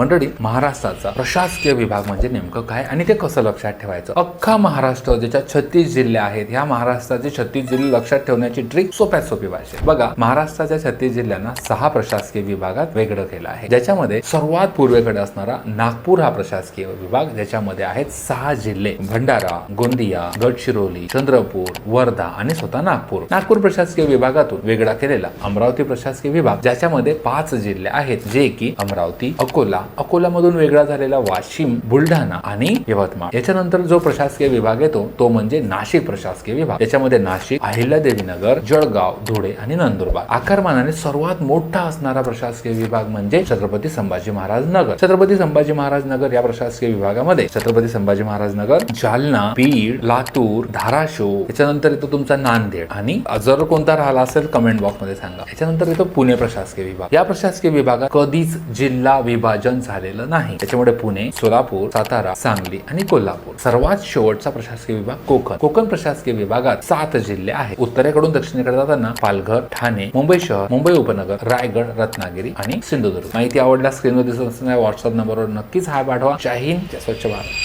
मंडळी महाराष्ट्राचा प्रशासकीय विभाग म्हणजे नेमकं काय आणि ते कसं लक्षात ठेवायचं? अख्खा महाराष्ट्र ज्याच्या छत्तीस जिल्हे आहेत ह्या महाराष्ट्राचे छत्तीस जिल्हे लक्षात ठेवण्याची ट्रिक सोप्यात सोपी भाषेत बघा महाराष्ट्राच्या छत्तीस जिल्ह्यांना सहा प्रशासकीय विभागात वेगळं केलं आहे. ज्याच्यामध्ये सर्वात पूर्वेकडे असणारा नागपूर हा प्रशासकीय विभाग ज्याच्यामध्ये आहेत सहा जिल्हे. भंडारा गोंदिया गडचिरोली चंद्रपूर वर्धा आणि स्वतः नागपूर. नागपूर प्रशासकीय विभागातून वेगळा केलेला अमरावती प्रशासकीय विभाग ज्याच्यामध्ये पाच जिल्हे आहेत जे की अमरावती अकोला अकोलामधून वेगळा झालेला वाशिम बुलढाणा आणि यवतमाळ. याच्यानंतर जो प्रशासकीय विभाग येतो तो म्हणजे नाशिक प्रशासकीय विभाग. याच्यामध्ये नाशिक अहिल्यादेवी नगर जळगाव धुळे आणि नंदुरबार. आकारमानाने सर्वात मोठा असणारा प्रशासकीय विभाग म्हणजे छत्रपती संभाजी महाराज नगर. छत्रपती संभाजी महाराज नगर या प्रशासकीय विभागामध्ये छत्रपती संभाजी महाराज नगर जालना बीड लातूर धाराशिव याच्यानंतर येतो तुमचा नांदेड आणि जर कोणता राहिला असेल कमेंट बॉक्समध्ये सांगा. याच्यानंतर येतो पुणे प्रशासकीय विभाग. या प्रशासकीय विभागात कधीच जिल्हा विभाजन झालेलं नाही. त्याच्यामुळे पुणे सोलापूर सातारा सांगली आणि कोल्हापूर सर्वात शेवटचा प्रशासकीय विभाग कोकण. कोकण प्रशासकीय विभागात सात जिल्हे आहेत. उत्तरेकडून दक्षिणेकडे जाताना पालघर ठाणे मुंबई शहर मुंबई उपनगर रायगड रत्नागिरी आणि सिंधुदुर्ग. माहिती आवडल्यास स्क्रीनवर दिसत असणाऱ्या व्हॉट्सअप नंबरवर नक्कीच हाय पाठवा जय हिंद स्वच्छ भारत.